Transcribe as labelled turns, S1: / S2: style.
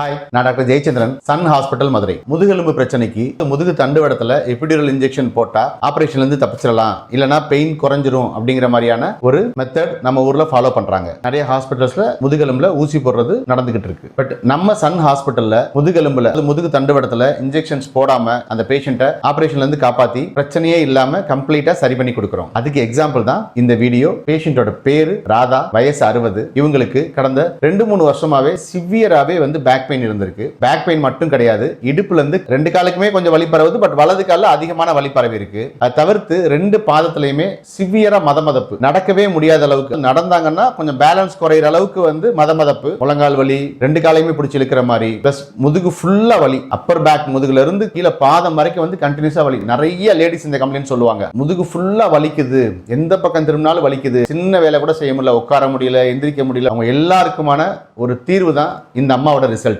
S1: Hi நான் doctor Jayachandran Sun hospital Madurai. முதுகெலும்பு பிரச்சனைக்கு முதுகு தண்டுவடத்துல எபிடியூரல் இன்ஜெக்ஷன் போட்டா ஆபரேஷன்ல இருந்து தப்பிச்சிடலாம். இல்லைனா பெயின் குறைஞ்சிரும் அப்படிங்கிற மாதிரியான ஒரு மெத்தட் நம்ம ஊர்ல ஃபாலோ பண்றாங்க. நிறைய ஹாஸ்பிட்டல்ஸ்ல முதுகெலும்புல ஊசி போடுறது நடந்துகிட்டு இருக்கு. பட் நம்ம சன் ஹாஸ்பிட்டல்ல முதுகெலும்புல அது முதுகு தண்டுவடத்துல இன்ஜெக்ஷன்ஸ் போடாம அந்த பேஷண்ட்டை ஆபரேஷன்ல இருந்து காப்பாத்தி பிரச்சனையே இல்லாம கம்ப்ளீட்டா சரி பண்ணி கொடுக்குறோம். அதுக்கு எக்ஸாம்பிள் தான் இந்த வீடியோ பேஷண்ட்டோட பேரு ராதா வயசு அறுபது. இவங்களுக்கு கடந்த ரெண்டு மூணு வருஷமாவே சிவியராகவே வந்து பேக் பேக் பெயின் இருந்திருக்கு. பேக் பெயின் மட்டும் கிடையாது. இடுப்புல இருந்து ரெண்டு காலுக்குமே கொஞ்சம் வலி பரவுது பட் வலது காலில் அதிகமான வலி பரவி இருக்கு. அது தவிர்த்து ரெண்டு பாதத்திலையுமே சிவியரா மதமதப்பு. நடக்கவே முடியாத அளவுக்கு நடந்தாங்கன்னா கொஞ்சம் பேலன்ஸ் குறையிற அளவுக்கு வந்து மதமதப்பு. முழங்கால் வலி ரெண்டு காலையுமே பிடிச்சி இழுக்கிற மாதிரி. பிளஸ் முதுகு ஃபுல்லா வலி. அப்பர் பேக் முதுகுல இருந்து கீழே பாதம் வரைக்கும் வந்து கண்டினியூஸா வலி. நிறைய லேடிஸ் இந்த கம்ப்ளைண்ட் சொல்லுவாங்க. முதுகு ஃபுல்லா வலிக்குது. எந்த பக்கம் திரும்பினாலும் வலிக்குது. சின்ன வேலை கூட செய்ய முடியல. உட்கார முடியல எந்திரிக்க முடியல. அவங்க எல்லாருக்குமான ஒரு தீர்வு தான் இந்த அம்மாவோட ரிசல்ட்